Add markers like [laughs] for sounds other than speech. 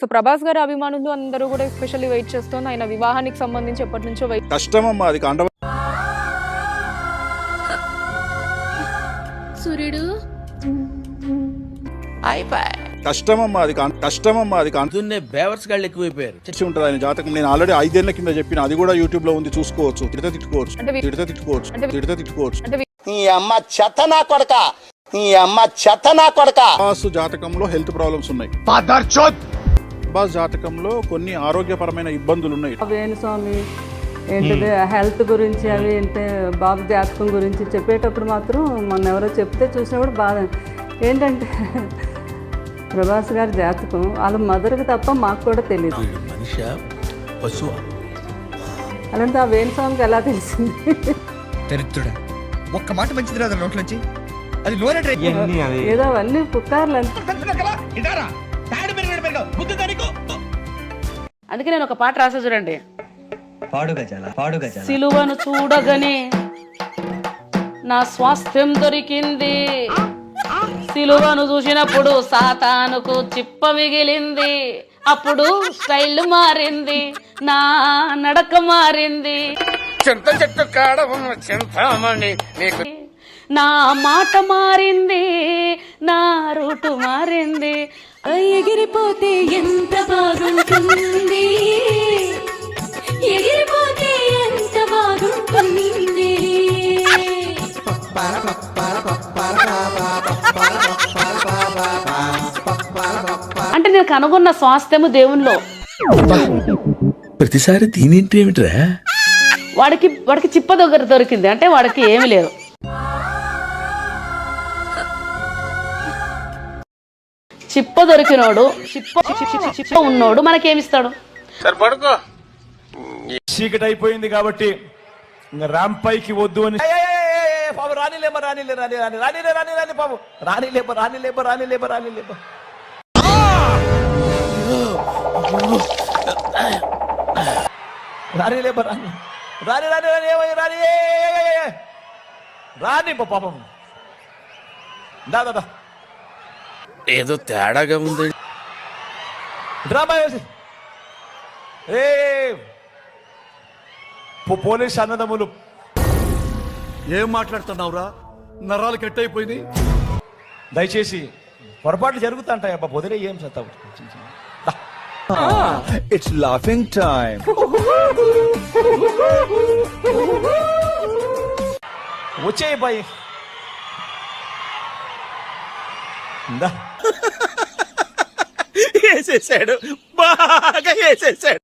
So Prabhas గారి అభిమానులు అందరూ కూడా ఎస్పెషల్లీ వెయిట్ చేస్తున్న ఆయన వివాహానికి సంబంధించి ఎప్పటి నుంచో వెయిట్ కష్టమమ్మా అది కాండ సూర్యుడు. కష్టమమ్మా అది కష్టమమ్మా అది పొద్దున్నే బేవర్స్ గాళ్ళు ఎక్కువైపోయారు. తెచ్చి ఉంటుంది ఆయన జాతకం. నేను ఆల్రెడీ ఐదేళ్ళ కింద చెప్పిన అది కూడా యూట్యూబ్లో ఉంది చూసుకోవచ్చు. తిడత తిట్టుకోవచ్చు. తిడత తిట్టుకోవచ్చు. తిడత తిట్టుకోవచ్చు. నీ అమ్మ చెత్త నా కొడక. నీ అమ్మ చెత్త నా కొడక. జాతకంలో హెల్త్ ప్రాబ్లమ్స్ ఉన్నాయి. బాస్ జాతకంలో కొన్ని ఆరోగ్యపరమైన ఇబ్బందులు ఉన్నాయి వేణుస్వామి ఏంటిది హెల్త్ గురించి అవి ఏంటి బాబు జాతకం గురించి చెప్పేటప్పుడు మాత్రం మొన్న ఎవరో చెప్తే చూసినప్పుడు బాధ. ఏంటంటే ప్రభాస్ గారి జాతకం వాళ్ళ మదర్కి తప్ప మాకు కూడా తెలియదు వీడు మనిషి పశువు? అలాంటి ఆ వేణుస్వామికి ఎలా తెలిసింది? దరిద్రుడా. ఒక్క మాట మంచిది రాదు నోట్లోంచి అది నోరే ఏదో అవన్నీ పుకార్లు అంతే [laughs] అందుకే నేను ఒక పాట రాసా చూడండి. సిలువను చూడగానే నా స్వాస్థ్యం దొరికింది. సిలువను చూసినప్పుడు సాతానుకు చిప్ప మిగిలింది. అప్పుడు స్టైల్ మారింది నా నడక మారింది. చింత చెట్టు కాడ ఉన్న చింతామణి నీకు నా మాట మారింది నా రూటు మారింది. ఎగిరిపోతే ఎంత బాగుంటుంది? ఎగిరిపోతే ఎంత బాగుంటుంది? అంటే నేను కనుగొన్న స్వాస్థ్యము దేవునిలో. ప్రతిసారి దీనింటి ఏమిట్రా వాడికి వాడికి చిప్ప దగ్గర దొరికింది. అంటే వాడికి ఏమీ లేదు చిప్ప దొరికినోడు చిప్ప చిప్ప ఉన్నోడు మనకేమిస్తాడు? సరే పడుకో. చీకటి అయిపోయింది కాబట్టి ర్యాంప్ పైకి వద్దు అని పాపం రానిలేమ రానిలే రాని రాని రానిలే రాని రాని పాపం. రానిలేప రానిలేప రానిలేప రానిలేప రానిలేప రాని రాని రాని రాని ఏమయ్య రాని. రాని పాపం. దా, దా. ఏదో తేడాగా ఉంది డ్రామా వేసి ఏ పో- పోలీస్ అన్నదమ్ములు. ఏం మాట్లాడుతున్నావురా? నరాలు కట్ అయిపోయింది దయచేసి పొరపాట్లు జరుగుతుంటాయి అబ్బా పొదిలే ఏం సత్తావు ఇట్స్ లాఫింగ్ టైం వచ్చేయి బాయ్. ఇందా [laughs] వేసేసాడు. బాగా వేసేసాడు.